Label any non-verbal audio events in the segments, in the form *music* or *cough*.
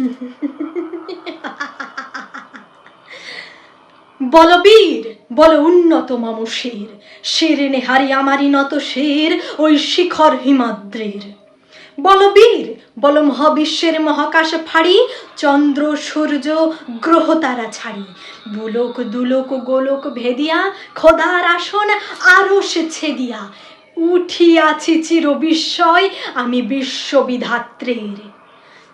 *laughs* বলবীর বল উন্নত মম শের। শেরে নেহারি আমারই নত শের, ওই শিখর হিমাদ্রির। বলবীর বল মহাবিশ্বের মহাকাশ ফাড়ি, চন্দ্র, সূর্য, গ্রহ তারা ছাড়ি। বুলোক, দুলোক, গোলোক ভেদিয়া, খোদার আসন আরও সে ছেদিয়া উঠিয়াছি চির বিস্ময় আমি বিশ্ববিধাত্রীর।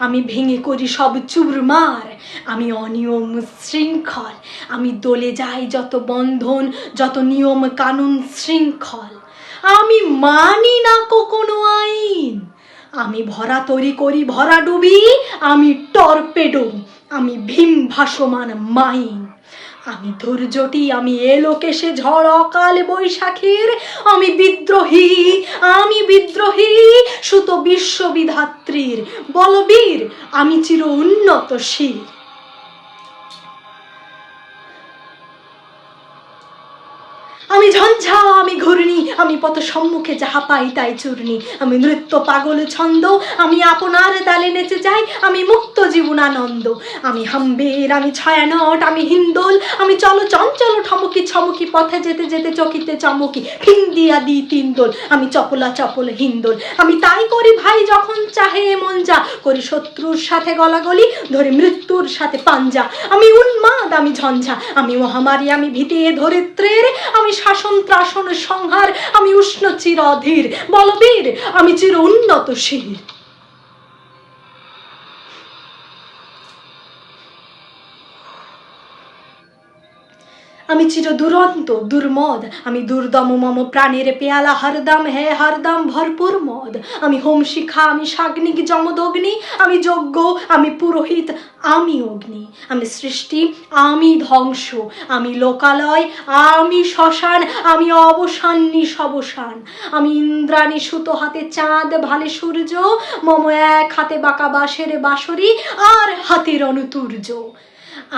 আমি ভেঙে করি সব চুরমার। আমি অনিয়ম শৃঙ্খল। আমি দোলে যাই যত বন্ধন, যত নিয়ম কানুন শৃঙ্খল। আমি মানি না কোনো আইন। আমি ভরা তৈরি করি, ভরা ডুবি। আমি টর্পেডো। আমি ভীম ভাসমান মাইন। আমি ধৈর্যটি, আমি এলোকেশে ঝড় অকাল বৈশাখীর। আমি বিদ্রোহী আমি বিদ্রোহী, সুত বিশ্ববিধাত্রীর বলবীর, আমি চির উন্নত শির আমি ঝঞ্ঝা, আমি ঘূর্ণি, আমি পথ সম্মুখে যাহা পাই তাই চূর্ণি। আমি নৃত্য পাগল ছন্দ, আমি আপনার তালে নেচে যাই, আমি মুক্ত জীবনানন্দ। আমি হাম্বের, আমি ছায়ানট, আমি হিন্দোল, আমি চলো চঞ্চল ঠমকি ছমকি, পথে যেতে যেতে চকিতে চমকি ফিং দিয়া দি তিন দোল। আমি চপলা চপল হিন্দোল, আমি তাই করি ভাই যখন চাহে মন যা। করি শত্রুর সাথে গলাগলি, ধরে মৃত্যুর সাথে পাঞ্জা। আমি উন্মাদ, আমি ঝঞ্ঝা। আমি মহামারী, আমি ভীতিয়ে ধরিত্রের। আমি শাসন ত্রাসন সংহার, আমি উষ্ণ চির অধীর। বলবীর আমি চির উন্নত শির। আমি চির দুরন্ত দুর্মদ। আমি দুর্দম, মম প্রাণের পেয়ালা, হরদম হে, হরদম ভরপুর মদ। আমি হোম শিখা আমি সাগ্নিক, যমদগ্নি। আমি যজ্ঞ, আমি পুরোহিত, আমি অগ্নি। আমি সৃষ্টি, আমি ধ্বংস। আমি লোকালয়, আমি শ্মশান। আমি অবসান নিশবসান আমি ইন্দ্রাণী সুতো হাতে চাঁদ ভালে সূর্য। মম এক হাতে বাঁকা বাঁশের বাঁশরি, আর হাতের অনুতুর্য।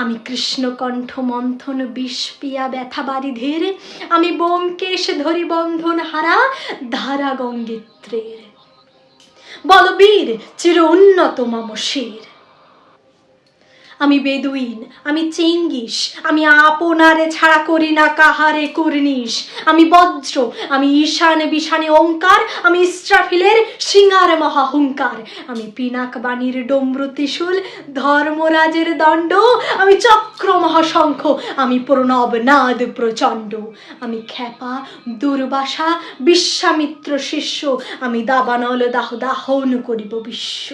আমি কৃষ্ণকণ্ঠ মন্থন বিষ পিয়া ব্যথা বারিধের আমি বোমকেশ ধরি বন্ধন হারা ধারা গঙ্গিত্রের। বলবীর চির উন্নত মম শির। আমি বেদুইন, আমি চেঙ্গিস, আমি আপনারে ছাড়া করি না কাহারে কুর্নিশ। আমি বজ্র, আমি ঈশানে বিশানে ওঙ্কার আমি ইস্ট্রাফিলের সিঙ্গার মহাহুঙ্কার। আমি পিনাক বাণীর ডম্রু ত্রিশূল, ধর্মরাজের দণ্ড, আমি চক্র মহাশঙ্খ, আমি প্রণব নাদ প্রচণ্ড। আমি খ্যাপা, দুর্বাসা, বিশ্বামিত্র শিষ্য, আমি দাবানল দাহ দাহন করিব বিশ্ব।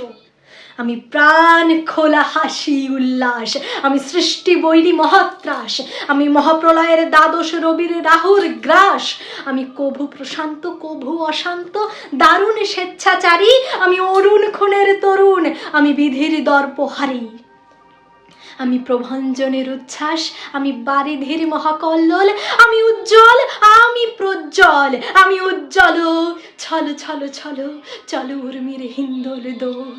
আমি প্রাণ খোলা হাসি উল্লাস, আমি সৃষ্টি বৈরী মহাত্রাস, আমি মহাপ্রলয়ের দ্বাদশ রবির রাহুর গ্রাস, আমি কভু প্রশান্ত, কভু অশান্ত, দারুণ স্বেচ্ছাচারী, আমি অরুণ খুনের তরুণ, আমি বিধির দর্পহারী। আমি প্রভঞ্জনের উচ্ছ্বাস, আমি বারিধির মহাকল্লোল, আমি উজ্জ্বল, আমি প্রজ্জ্বল, আমি উজ্জ্বল, ছল ছল ছল, চল উর্মির হিন্দোল দোল।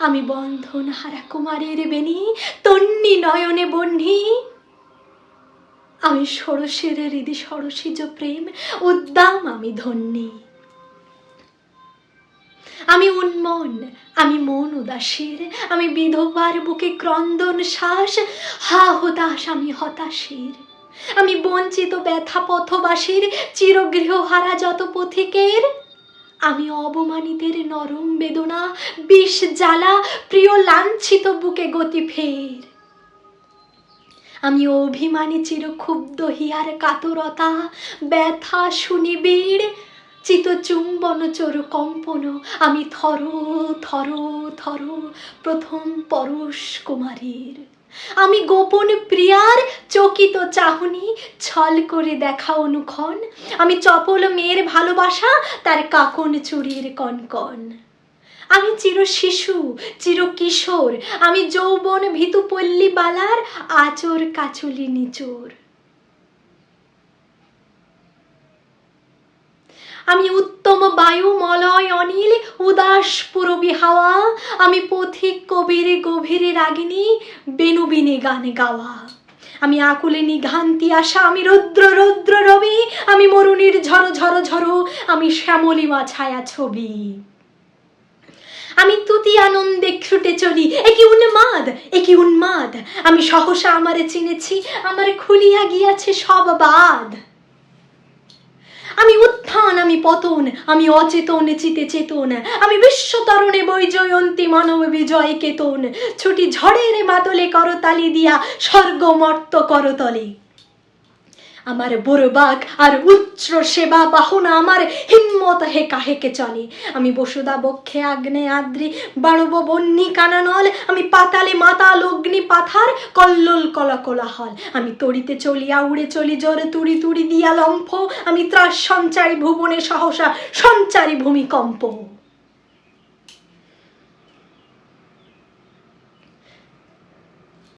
আমি বন্ধন হারা কুমারের বেনি তন্নি নয়নে বহ্নি আমি ষোড়শের হৃদি সরসিজ প্রেম, উদ্দাম আমি ধন্যী। আমি উন্মন, আমি মন উদাসীর আমি বিধবার বুকে ক্রন্দন শ্বাস, হা হতাশ আমি হতাশীর। আমি বঞ্চিত ব্যথা পথবাসীর, চিরগৃহহারা যত পথিকের। আমি অবমানিতের নরম বেদনা, বিষ জ্বালা, প্রিয় লাঞ্ছিত বুকে গতি ফের। আমি অভিমানী চির ক্ষুব্ধ হিয়ার কাতরতা, ব্যথা সুনিবিড় চিত চুম্বন চোর কম্পন। আমি থর থর থর প্রথম পরশ কুমারীর। আমি গোপন প্রিয়ার চকিত চাহনি ছল করে দেখা অনুক্ষণ। আমি চপল মেয়ের ভালোবাসা, তার কাকন চুরির কনকন। আমি চির শিশু, চির কিশোর, আমি যৌবন ভীতু পল্লী বালার আচর কাচুলি নিচোর। আমি উত্তর বায়ু মলয় অনিল, উদাস পুরবী হাওয়া। আমি পথিক কবির গভীরে রাগিনী, বেনুবিনে গান গাওয়া। আমি আকুলে নিঘান্তি আশা, আমি রৌদ্র রৌদ্র রবি। আমি মরুনির ঝড় ঝড় ঝড় আমি শ্যামলিমা ছায়া ছবি। আমি তুতি আনন্দে ছুটে চলি একি উন্মাদ একি উন্মাদ। আমি সহসা আমারে চিনেছি, আমারে খুলিয়া গিয়াছে সব বাদ। আমি উত্থান, আমি পতন, আমি অচেতন, চিতে চেতন, আমি বিশ্বতরণে বৈজয়ন্তী মানব বিজয় কেতন। ছুটি ঝড়ের বাতলে করতালি দিয়া স্বর্গমর্ত করতলে। আমার বরবাক আর উচ্চ সেবা বাহনা আমার হিম্মত হেকা হেকে চলে। আমি বসুদা বক্ষে আগ্নে আদ্রি, বাণব বন্যি কানানল, আমি পাতালে মাতাল অগ্নি পাথার, কল্লোল কলা কোলাহল। আমি তড়িতে চলিয়া উড়ে চলি জোরে তুড়ি তুড়ি দিয়া লম্ফ। আমি ত্রাস সঞ্চারী ভুবনে সহসা সঞ্চারী ভূমিকম্প।